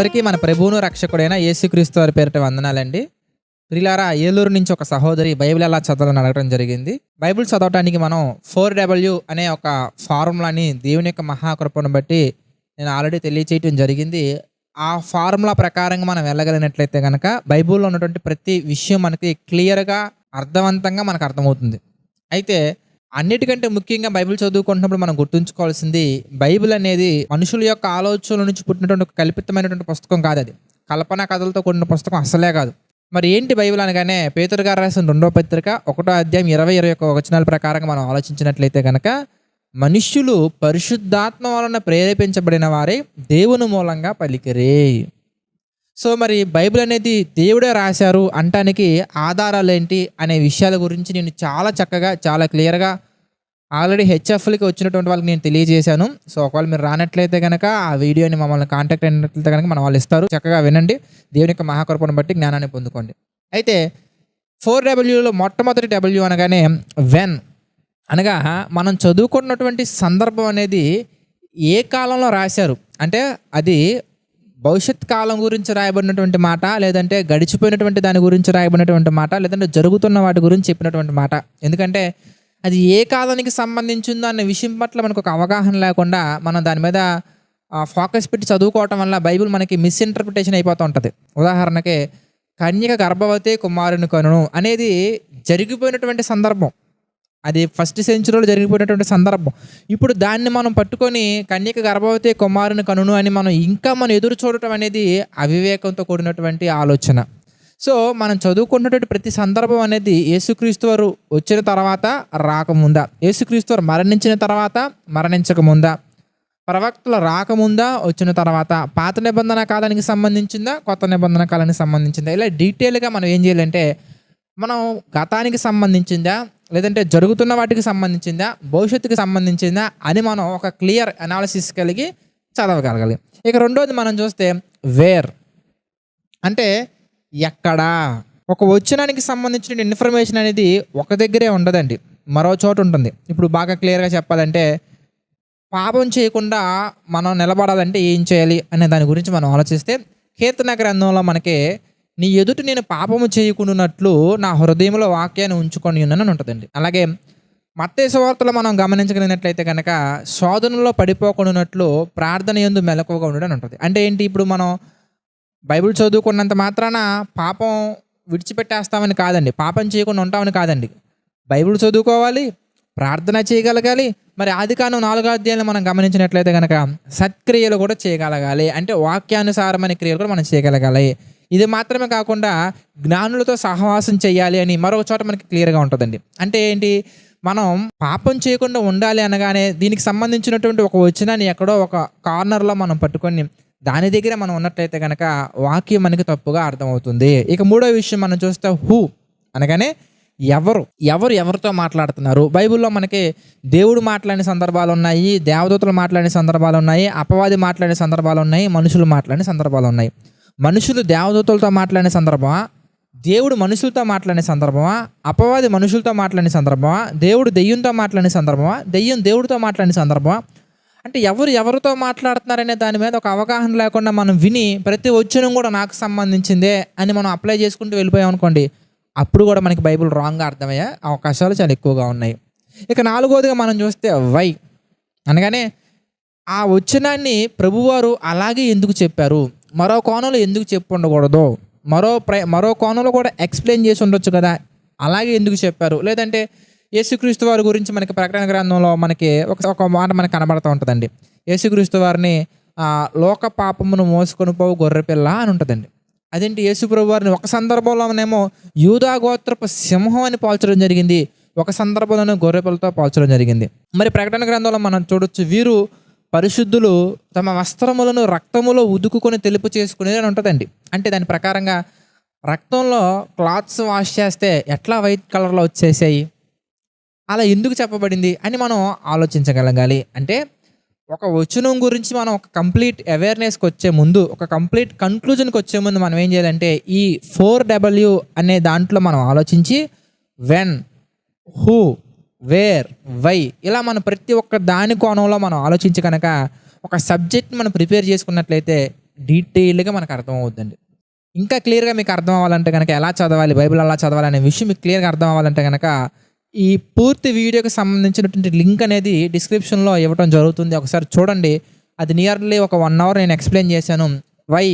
అందరికీ మన ప్రభువును రక్షకుడైన యేసుక్రీస్తు వారి పేరిట వందనాలండి. ప్రిలారా ఏలూరు నుంచి ఒక సహోదరి బైబిల్ ఎలా చదవాలని అడగడం జరిగింది. బైబిల్ చదవటానికి మనం ఫోర్ డబ్ల్యూ అనే ఒక ఫార్ములాని దేవుని యొక్క మహాకృపను బట్టి నేను ఆల్రెడీ తెలియచేయటం జరిగింది. ఆ ఫార్ములా ప్రకారంగా మనం వెళ్ళగలిగినట్లయితే కనుక బైబిల్లో ఉన్నటువంటి ప్రతి విషయం మనకి క్లియర్గా అర్థవంతంగా మనకు అర్థమవుతుంది. అయితే అన్నిటికంటే ముఖ్యంగా బైబిల్ చదువుకుంటున్నప్పుడు మనం గుర్తుంచుకోవాల్సింది బైబిల్ అనేది మనుషుల యొక్క ఆలోచనల నుంచి పుట్టినటువంటి ఒక కల్పితమైనటువంటి పుస్తకం కాదు అది. కల్పనా కథలతో కూడిన పుస్తకం అసలే కాదు. మరి ఏంటి బైబిల్ అనగానే పేతురు గారు రాసిన రెండో పత్రిక ఒకటో అధ్యాయం ఇరవై ఇరవై ఒక వచనాల ప్రకారంగా మనం ఆలోచించినట్లయితే కనుక మనుష్యులు పరిశుద్ధాత్మ వలన ప్రేరేపించబడిన వారే దేవుని మూలంగా పలికిరే. సో మరి బైబిల్ అనేది దేవుడే రాశారు అంటానికి ఆధారాలు ఏంటి అనే విషయాల గురించి నేను చాలా చక్కగా చాలా క్లియర్గా ఆల్రెడీ హెచ్ఎఫ్లకి వచ్చినటువంటి వాళ్ళకి నేను తెలియజేశాను. సో ఒకవేళ మీరు రానట్లయితే కనుక ఆ వీడియోని మమ్మల్ని కాంటాక్ట్ అయినట్లయితే కనుక మన వాళ్ళు ఇస్తారు. చక్కగా వినండి. దేవుని యొక్క మహాకృపను బట్టి జ్ఞానాన్ని పొందుకోండి. అయితే ఫోర్ డబ్ల్యూలో మొట్టమొదటి డబ్ల్యూ అనగానే వెన్ అనగా మనం చదువుకున్నటువంటి సందర్భం అనేది ఏ కాలంలో రాశారు? అంటే అది భవిష్యత్ కాలం గురించి రాయబడినటువంటి మాట లేదంటే గడిచిపోయినటువంటి దాని గురించి రాయబడినటువంటి మాట లేదంటే జరుగుతున్న వాటి గురించి చెప్పినటువంటి మాట. ఎందుకంటే అది ఏ కాలానికి సంబంధించిందో అనే విషయం పట్ల మనకు ఒక అవగాహన లేకుండా మనం దాని మీద ఫోకస్ పెట్టి చదువుకోవటం వల్ల బైబిల్ మనకి మిస్ఇంటర్ప్రిటేషన్ అయిపోతూ ఉంటుంది. ఉదాహరణకి కన్యక గర్భవతి కుమారుని కనును అనేది జరిగిపోయినటువంటి సందర్భం. అది ఫస్ట్ సెంచురీలో జరిగిపోయినటువంటి సందర్భం. ఇప్పుడు దాన్ని మనం పట్టుకొని కన్యక గర్భవతి కుమారుని కనును అని మనం ఇంకా మనం ఎదురు చూడటం అనేది అవివేకంతో కూడినటువంటి ఆలోచన. సో మనం చదువుకున్నటువంటి ప్రతి సందర్భం అనేది యేసుక్రీస్తు వారు వచ్చిన తర్వాత రాకముందా? యేసుక్రీస్తు వారు మరణించిన తర్వాత మరణించకముందా? ప్రవక్తలు రాకముందా? వచ్చిన తర్వాత పాత నిబంధన కాలానికి సంబంధించిందా? కొత్త నిబంధన కాలానికి సంబంధించిందా? ఇలా డీటెయిల్గా మనం ఏం చేయాలంటే మనం గతానికి సంబంధించిందా? లేదంటే జరుగుతున్న వాటికి సంబంధించిందా భవిష్యత్తుకి సంబంధించిందా అని మనం ఒక క్లియర్ అనాలిసిస్ కలిగి చదవగలగాలి. ఇక రెండోది మనం చూస్తే వేర్ అంటే ఎక్కడా. ఒక వచ్చినానికి సంబంధించిన ఇన్ఫర్మేషన్ అనేది ఒక దగ్గరే ఉండదండి. మరో చోట ఉంటుంది. ఇప్పుడు బాగా క్లియర్గా చెప్పాలంటే పాపం చేయకుండా మనం నిలబడాలంటే ఏం చేయాలి అనే దాని గురించి మనం ఆలోచిస్తే కీర్తన గ్రంథంలో మనకి నీ ఎదుటి నేను పాపము చేయకుండానట్లు నా హృదయంలో వాక్యాన్ని ఉంచుకొని ఉన్నానని ఉంటుందండి. అలాగే మత్తేశ వార్తలో మనం గమనించగలిగినట్లయితే కనుక శోధనలో పడిపోకుండానట్లు ప్రార్థన ఎందు మెలకువగా ఉండడం ఉంటుంది. అంటే ఏంటి? ఇప్పుడు మనం బైబిల్ చదువుకున్నంత మాత్రాన పాపం విడిచిపెట్టేస్తామని కాదండి. పాపం చేయకుండా ఉంటామని కాదండి. బైబిల్ చదువుకోవాలి ప్రార్థన చేయగలగాలి మరి ఆది కాలం నాలుగో అధ్యాయులు మనం గమనించినట్లయితే కనుక సత్క్రియలు కూడా చేయగలగాలి. అంటే వాక్యానుసారమైన క్రియలు కూడా మనం చేయగలగాలి. ఇది మాత్రమే కాకుండా జ్ఞానులతో సహవాసం చేయాలి అని మరొక చోట మనకి క్లియర్గా ఉంటుందండి. అంటే ఏంటి? మనం పాపం చేయకుండా ఉండాలి అనగానే దీనికి సంబంధించినటువంటి ఒక వచనాన్ని ఎక్కడో ఒక కార్నర్లో మనం పట్టుకొని దాని దగ్గర మనం ఉన్నట్లయితే కనుక వాక్యం మనకి తప్పుగా అర్థమవుతుంది. ఇక మూడో విషయం మనం చూస్తే హూ అనగానే ఎవరు? ఎవరు ఎవరితో మాట్లాడుతున్నారు? బైబిల్లో మనకి దేవుడు మాట్లాడిన సందర్భాలు ఉన్నాయి దేవదూతలు మాట్లాడిన సందర్భాలు ఉన్నాయి అపవాది మాట్లాడిన సందర్భాలు ఉన్నాయి మనుషులు మాట్లాడిన సందర్భాలు ఉన్నాయి. మనుషులు దేవదూతలతో మాట్లాడిన సందర్భమా? దేవుడు మనుషులతో మాట్లాడిన సందర్భమా? అపవాది మనుషులతో మాట్లాడిన సందర్భమా? దేవుడు దెయ్యంతో మాట్లాడిన సందర్భమా? దెయ్యం దేవుడితో మాట్లాడిన సందర్భమా? అంటే ఎవరు ఎవరితో మాట్లాడుతున్నారనే దాని మీద ఒక అవగాహన లేకుండా మనం విని ప్రతి వచ్చినం కూడా నాకు సంబంధించిందే అని మనం అప్లై చేసుకుంటూ వెళ్ళిపోయాం అనుకోండి అప్పుడు కూడా మనకి బైబిల్ రాంగ్గా అర్థమయ్యే అవకాశాలు చాలా ఎక్కువగా ఉన్నాయి. ఇక నాలుగోదిగా మనం చూస్తే వై అనగానే ఆ వచ్చినాన్ని ప్రభువారు అలాగే ఎందుకు చెప్పారు? మరో కోణంలో ఎందుకు చెప్పు ఉండకూడదు మరో ప్రై మరో కోణంలో కూడా ఎక్స్ప్లెయిన్ చేసి ఉండొచ్చు కదా? అలాగే ఎందుకు చెప్పారు? లేదంటే యేసుక్రీస్తు వారి గురించి మనకి ప్రకటన గ్రంథంలో మనకి ఒక ఒక మాట మనకి కనబడుతూ ఉంటుందండి. యేసుక్రీస్తు వారిని ఆ, లోక పాపమును మోసుకొని పోవు గొర్రెపిల్ల అని ఉంటుందండి. అదేంటి? యేసుప్రభు వారిని ఒక సందర్భంలోనేమో యూదా గోత్రపు సింహం అని పోల్చడం జరిగింది. ఒక సందర్భంలోనే గొర్రెపిల్లతో పోల్చడం జరిగింది. మరి ప్రకటన గ్రంథంలో మనం చూడొచ్చు వీరు పరిశుద్ధులు తమ వస్త్రములను రక్తములో ఉదుకుకొని తెలుపు చేసుకునేది అని ఉంటుందండి. అంటే దాని ప్రకారంగా రక్తంలో క్లాత్స్ వాష్ చేస్తే ఎట్లా వైట్ కలర్లో వచ్చేసాయి? అలా ఎందుకు చెప్పబడింది అని మనం ఆలోచించగలగాలి. అంటే ఒక వచనం గురించి మనం ఒక కంప్లీట్ అవేర్నెస్కి వచ్చే ముందు ఒక కంప్లీట్ కన్క్లూజన్కి వచ్చే ముందు మనం ఏం చేయాలంటే ఈ ఫోర్ డబ్ల్యూ అనే దాంట్లో మనం ఆలోచించి వెన్ హూ వేర్ వై ఇలా మనం ప్రతి ఒక్క దాని కోణంలో మనం ఆలోచించి కనుక ఒక సబ్జెక్ట్ మనం ప్రిపేర్ చేసుకున్నట్లయితే డీటెయిల్డ్గా మనకు అర్థం అవుతుందండి ఇంకా క్లియర్గా మీకు అర్థం అవ్వాలంటే కనుక ఎలా చదవాలి బైబిల్ ఎలా చదవాలి అనే విషయం మీకు క్లియర్గా అర్థం అవ్వాలంటే కనుక ఈ పూర్తి వీడియోకి సంబంధించినటువంటి లింక్ అనేది డిస్క్రిప్షన్లో ఇవ్వడం జరుగుతుంది. ఒకసారి చూడండి. అది నియర్లీ ఒక వన్ అవర్ నేను ఎక్స్ప్లెయిన్ చేశాను. వై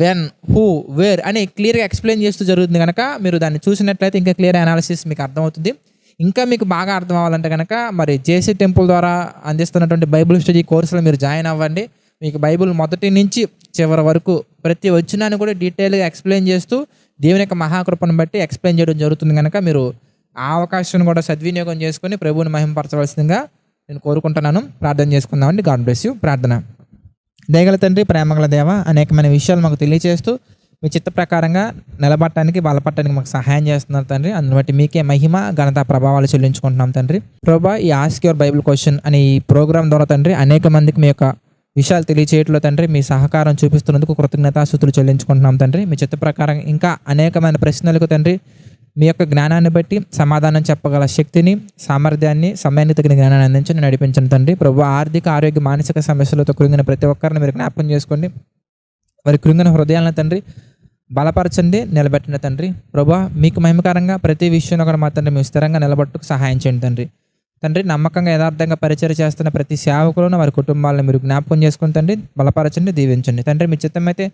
వెన్ హూ వేర్ అని క్లియర్గా ఎక్స్ప్లెయిన్ చేస్తూ జరుగుతుంది కనుక మీరు దాన్ని చూసినట్లయితే ఇంకా క్లియర్ అనాలిసిస్ మీకు అర్థమవుతుంది. ఇంకా మీకు బాగా అర్థం అవ్వాలంటే కనుక మరి జేసీ టెంపుల్ ద్వారా అందిస్తున్నటువంటి బైబిల్ స్టడీ కోర్సులో మీరు జాయిన్ అవ్వండి. మీకు బైబిల్ మొదటి నుంచి చివరి వరకు ప్రతి వచ్చినాన్ని కూడా డీటెయిల్గా ఎక్స్ప్లెయిన్ చేస్తూ దేవుని యొక్క మహాకృపను బట్టి ఎక్స్ప్లెయిన్ చేయడం జరుగుతుంది కనుక మీరు ఆ అవకాశాన్ని కూడా సద్వినియోగం చేసుకొని ప్రభువుని మహింపరచవలసిందిగా నేను కోరుకుంటున్నాను. ప్రార్థన చేసుకుందామండి. God bless you. ప్రార్థన. దయగల తండ్రి ప్రేమగల దేవ అనేకమైన విషయాలు మాకు తెలియజేస్తూ మీ చిత్త ప్రకారంగా నిలబడటానికి బలపడటానికి మాకు సహాయం చేస్తున్నారు తండ్రి. అందుని బట్టి మీకే మహిమ ఘనత ప్రభావాలు చెల్లించుకుంటున్నాం తండ్రి. ప్రభా ఈ ఆస్క్ యువర్ బైబిల్ క్వశ్చన్ అనే ఈ ప్రోగ్రామ్ ద్వారా తండ్రి అనేక మందికి మీ యొక్క విషయాలు తెలియచేయట్లో తండ్రి మీ సహకారం చూపిస్తున్నందుకు కృతజ్ఞతాస్థుతులు చెల్లించుకుంటున్నాం తండ్రి. మీ చిత్త ప్రకారం ఇంకా అనేకమైన ప్రశ్నలకు తండ్రి మీ యొక్క జ్ఞానాన్ని బట్టి సమాధానం చెప్పగల శక్తిని సామర్థ్యాన్ని సమయాన్ని తగిన జ్ఞానాన్ని అందించి నడిపించండి తండ్రి. ప్రభు ఆర్థిక ఆరోగ్య మానసిక సమస్యలతో కృంగిన ప్రతి ఒక్కరిని మీరు జ్ఞాపకం చేసుకోండి. వారి కృంగిన హృదయాలను తండ్రి బలపరచండి నిలబెట్టండి తండ్రి. ప్రభా మీకు మహిమకరంగా ప్రతి విషయంలో కూడా మా తండ్రి మేము స్థిరంగా నిలబట్టుకు సహాయం చేయండి తండ్రి. తండ్రి నమ్మకంగా యథార్థంగా పరిచయం చేస్తున్న ప్రతి సేవకులను వారి కుటుంబాలను మీరు జ్ఞాపకం చేసుకుని తండ్రి బలపరచండి దీవించండి. తండ్రి మీ చిత్తం అయితే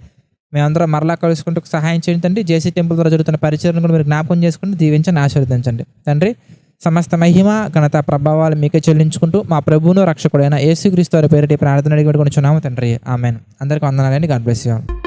మేమందరం మరలా కలుసుకుంటూ సహాయం చేయండి తండ్రి. జేసీ టెంపుల్ ద్వారా జరుగుతున్న పరిచయం కూడా మీరు జ్ఞాపకం చేసుకుని దీవించండి ఆశీర్వదించండి. తండ్రి సమస్త మహిమ ఘనత ప్రభావాలు మీకే చెల్లించుకుంటూ మా ప్రభువును రక్షకుడైన యేసుక్రీస్తు వారి పేరిటి ప్రార్థన అడిగి చున్నాము తండ్రి. ఆమెన్. అందరికీ వందనాలండి. God bless you